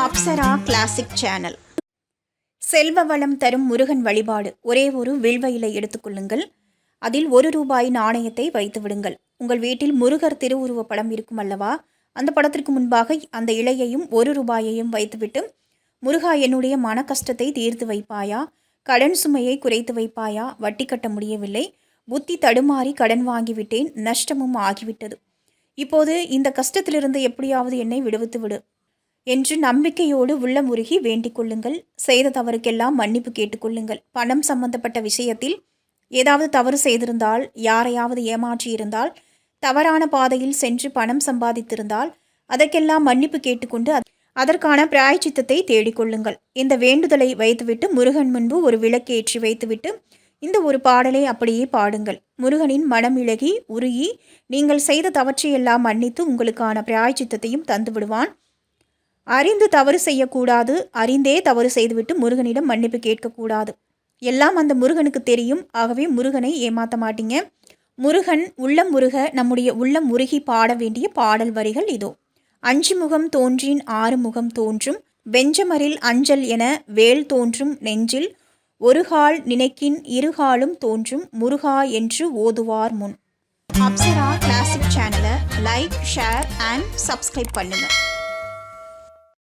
Apsara classic channel செல்வ வளம் தரும் முருகன் வழிபாடு ஒரே ஒரு வில்வ இலை எடுத்துக்கொள்ளுங்கள் அதில் ஒரு ரூபாய் நாணயத்தை வைத்து விடுங்கள். உங்கள் வீட்டில் முருகர் திருவுருவ படம் இருக்கும் அல்லவா? அந்த படத்திற்கு முன்பாக அந்த இலையையும் ஒரு ரூபாயையும் வைத்துவிட்டு முருகா என்னுடைய மன கஷ்டத்தை தீர்த்து வைப்பாயா? கடன் சுமையை குறைத்து வைப்பாயா? வட்டி கட்ட முடியவில்லை. புத்தி தடுமாறி கடன் வாங்கிவிட்டேன். நஷ்டமும் ஆகிவிட்டது. இப்போது இந்த கஷ்டத்திலிருந்து எப்படியாவது என்னை விடுவித்து விடு. என்று நம்பிக்கையோடு உள்ளமுருகி வேண்டிக் கொள்ளுங்கள். செய்த தவறுக்கெல்லாம் மன்னிப்பு கேட்டுக்கொள்ளுங்கள் பணம் சம்பந்தப்பட்ட விஷயத்தில் ஏதாவது தவறு செய்திருந்தால் யாரையாவது ஏமாற்றியிருந்தால் தவறான பாதையில் சென்று பணம் சம்பாதித்திருந்தால் அதற்கெல்லாம் மன்னிப்பு கேட்டுக்கொண்டு அதற்கான பிராயச்சித்தத்தை தேடிக்கொள்ளுங்கள் இந்த வேண்டுதலை வைத்துவிட்டு முருகன் முன்பு ஒரு விளக்கேற்றி வைத்துவிட்டு இந்த ஒரு பாடலை அப்படியே பாடுங்கள். முருகனின் மனம் இழகி உருகி நீங்கள் செய்த தவற்றையெல்லாம் மன்னித்து உங்களுக்கான பிராயச்சித்தத்தையும் தந்து விடுவான் அறிந்து தவறு செய்யக்கூடாது அறிந்தே தவறு செய்துவிட்டு முருகனிடம் மன்னிப்பு கேட்கக்கூடாது. எல்லாம் அந்த முருகனுக்கு தெரியும். ஆகவே முருகனை ஏமாற்ற மாட்டீங்க. முருகன் உள்ளம் முருக நம்முடைய உள்ளம் முருகி பாட வேண்டிய பாடல் வரிகள் இதோ. அஞ்சு முகம் தோன்றின் ஆறு முகம் தோன்றும். வெஞ்சமரில் அஞ்சல் என வேல் தோன்றும் நெஞ்சில். ஒருகால் நினைக்கின் இருகாலும் தோன்றும். முருகா என்று ஓதுவார் முன். அப்சரா கிளாசிக் சேனலை லைக் ஷேர் அண்ட் சப்ஸ்கிரைப் பண்ணுங்கள்